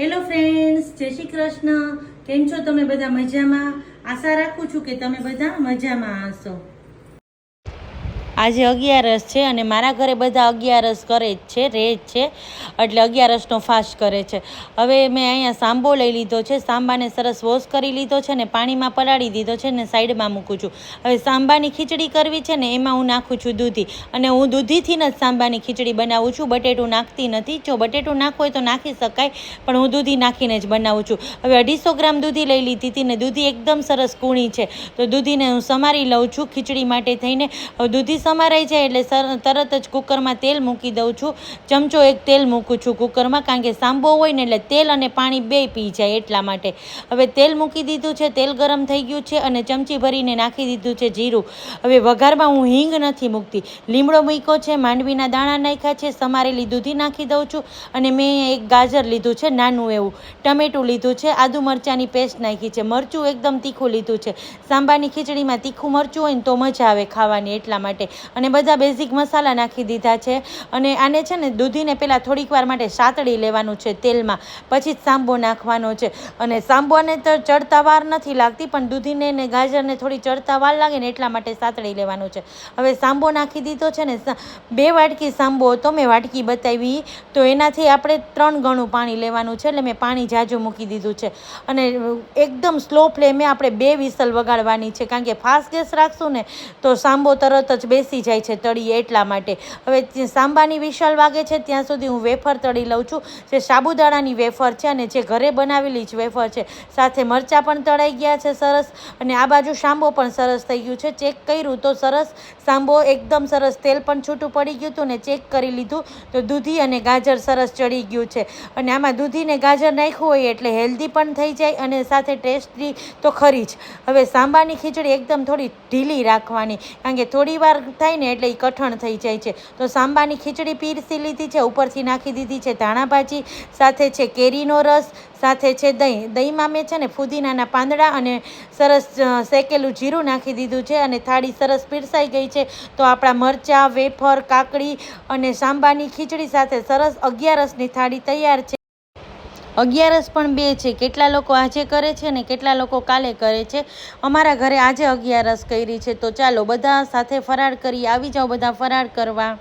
Hello friends જય શ્રી કૃષ્ણ. કેમ છો તમે બધા મજામાં? આશા રાખું છું કે તમે બધા મજામાં હશો. આજે અગિયારસ છે અને મારા ઘરે બધા અગિયારસ કરે જ છે, રહે જ છે. એટલે અગિયારસનો ફાસ્ટ કરે છે. હવે મેં અહીંયા સાંબો લઈ લીધો છે, સાંબાને સરસ વોશ કરી લીધો છે ને પાણીમાં પલાળી દીધો છે ને સાઈડમાં મૂકું છું. હવે સાંબાની ખીચડી કરવી છે ને એમાં હું નાખું છું દૂધી. અને હું દૂધીથી જ સાંબાની ખીચડી બનાવું છું, બટેટું નાખતી નથી. જો બટેટું નાખવું હોય તો નાખી શકાય, પણ હું દૂધી નાખીને જ બનાવું છું. હવે અઢીસો ગ્રામ દૂધી લઈ લીધી હતી ને દૂધી એકદમ સરસ કૂણી છે. તો દૂધીને હું સમારી લઉં છું ખીચડી માટે થઈને. દૂધી સમારાઈ જાય એટલે તરત જ કુકરમાં તેલ મૂકી દઉં છું. ચમચો એક તેલ મૂકું છું કુકરમાં, કારણ કે સાંબો હોય ને એટલે તેલ અને પાણી બે પી જાય એટલા માટે. હવે તેલ મૂકી દીધું છે, તેલ ગરમ થઈ ગયું છે અને ચમચી ભરીને નાખી દીધું છે જીરું. હવે વઘારમાં હું હિંગ નથી મૂકતી. લીમડો મૂક્યો છે, માંડવીના દાણા નાખ્યા છે, સમારેલી દૂધી નાખી દઉં છું અને મેં એક ગાજર લીધું છે, નાનું એવું. ટમેટું લીધું છે, આદુ મરચાંની પેસ્ટ નાખી છે, મરચું એકદમ તીખું લીધું છે. સાંબાની ખીચડીમાં તીખું મરચું હોય ને તો મજા આવે ખાવાની એટલા માટે. અને બધા બેઝિક મસાલા નાખી દીધા છે. અને આને છે ને દૂધીને પહેલાં થોડીક વાર માટે સાતળી લેવાનું છે તેલમાં. પછી જ સાંબો નાખવાનો છે. અને સાંબોને તો ચડતા વાર નથી લાગતી, પણ દૂધીને ને ગાજરને થોડી ચડતા વાર લાગે ને એટલા માટે સાતળી લેવાનું છે. હવે સાંબો નાખી દીધો છે ને બે વાટકી સાંબો હતો, મેં વાટકી બતાવી. તો એનાથી આપણે ત્રણ ગણું પાણી લેવાનું છે, એટલે મેં પાણી જાજુ મૂકી દીધું છે. અને એકદમ સ્લો ફ્લેમે આપણે બે વિસલ વગાડવાની છે, કારણ કે ફાસ્ટ ગેસ રાખશું ને, તો સાંબો તરત જ બેસી જાય છે તળીએ એટલા માટે. હવે સાંબાની વિશાલ વાગે છે, ત્યાં સુધી હું વેફર તળી લઉં છું. જે સાબુદાણાની વેફર છે અને જે ઘરે બનાવેલી જ વેફર છે, સાથે મરચાં પણ તળાઈ ગયા છે સરસ. અને આ બાજુ સાંબો પણ સરસ થઈ ગયું છે. ચેક કર્યું તો સરસ. સાંબો એકદમ સરસ તેલ પણ છૂટું પડી ગયું હતું ને ચેક કરી લીધું તો દૂધી અને ગાજર સરસ ચડી ગયું છે. અને આમાં દૂધીને ગાજર નાખ્યું હોય એટલે હેલ્ધી પણ થઈ જાય અને સાથે ટેસ્ટી તો ખરી જ. હવે સાંબાની ખીચડી એકદમ થોડી ઢીલી રાખવાની, કારણ કે થોડી વાર થાય ને એટલે એ કઠણ થઈ જાય છે. તો સાંબાની ખીચડી પીરસી લીધી છે, ઉપરથી નાખી દીધી છે ધાણા ભાજી, સાથે છે કેરીનો રસ, સાથે છે દહીં. દહીંમાં મેં છે ને ફુદીનાના પાંદડા અને સરસ શેકેલું જીરું નાખી દીધું છે અને થાળી સરસ પીરસાઈ ગઈ છે. તો આપણા મરચાં, વેફર, કાકડી અને સાંબાની ખીચડી સાથે સરસ અગિયારસની થાળી તૈયાર છે. અગિયારસ પણ બે છે. કેટલા લોકો આજે કરે છે ને કેટલા લોકો કાલે કરે છે? અમારા ઘરે આજે અગિયારસ કરી છે. તો ચાલો બધા સાથે ફરાળ કરી, આવી જાઓ બધા ફરાળ કરવા.